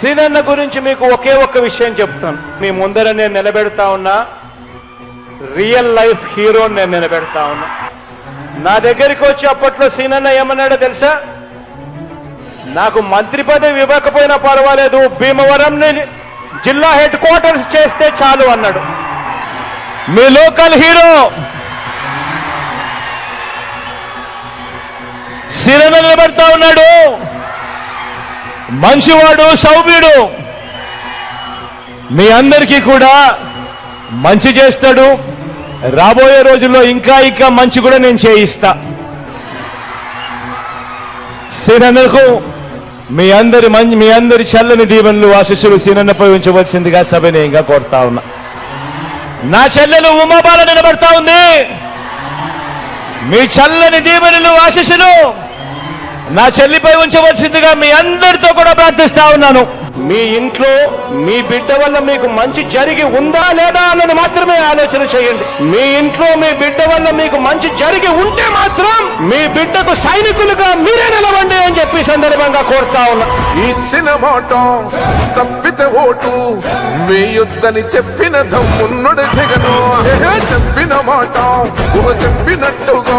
శ్రీనన్న గురించి మీకు ఒకే ఒక్క విషయం చెప్తాను. మీ ముందర నేను నిలబెడతా ఉన్నా రియల్ లైఫ్ హీరో నేను నిలబెడతా ఉన్నా. నా దగ్గరికి వచ్చి అప్పట్లో సీనన్న ఏమన్నాడో తెలుసా? నాకు మంత్రి పదవి ఇవ్వకపోయినా పర్వాలేదు భీమవరం జిల్లా హెడ్ క్వార్టర్స్ చేస్తే చాలు అన్నాడు. మీ లోకల్ హీరో శ్రీనన్న నిలబెడతా ఉన్నాడు. మంచివాడు సౌమ్యుడు. మీ అందరికీ కూడా మంచి చేస్తాడు. రాబోయే రోజుల్లో ఇంకా ఇంకా మంచి కూడా నేను చేయిస్తా. సీనన్నకు మీ అందరి మంచి మీ అందరి చల్లని దీవెనలు ఆశీస్సులు సీనన్నపై ఉంచవలసిందిగా సభనీయంగా కోరుతా ఉన్నా. నా చెల్లెలు ఉమాబాల నిలబడతా ఉంది. మీ చల్లని దీవెనలు ఆశీస్సులు నా చెల్లిపై ఉంచవలసిందిగా మీ అందరితో కూడా ప్రార్థిస్తా ఉన్నాను. మీ ఇంట్లో మీ బిడ్డ వల్ల మీకు మంచి జరిగి ఉందా లేదా అన్నది మాత్రమే ఆలోచన చేయండి. మీ ఇంట్లో మీ బిడ్డ వల్ల మీకు మంచి జరిగి ఉంటే మాత్రం మీ బిడ్డకు సైనికులుగా మీరే నిలవండి అని చెప్పి సందర్భంగా కోరుతా ఉన్నా. ఇచ్చిన మాట తప్పితే ఓటు వేయొద్దని చెప్పిన దమ్మున్నడు జగను. చెప్పిన మాట చెప్పినట్టుగా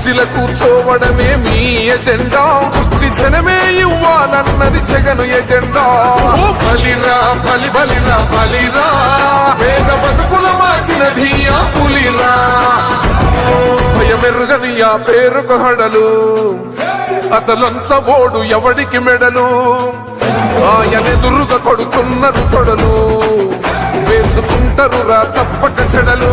కుర్చీల కూర్చోవడమే మీ ఎజెండా. కుర్చీ జనమే ఇవ్వాలన్నది జగను ఎజెండా. బలిరా బలి బలిరా బలిరా. పేద బతుకుల మార్చినది ఆ పులిరా. భయమెరుగని ఆ పేరుకు హడలు. అసలంచబోడు ఎవడికి మెడలు? ఆయనెదురుగా కొడుతున్నారు తొడలు. వేసుకుంటారు రా తప్పక చెడలు.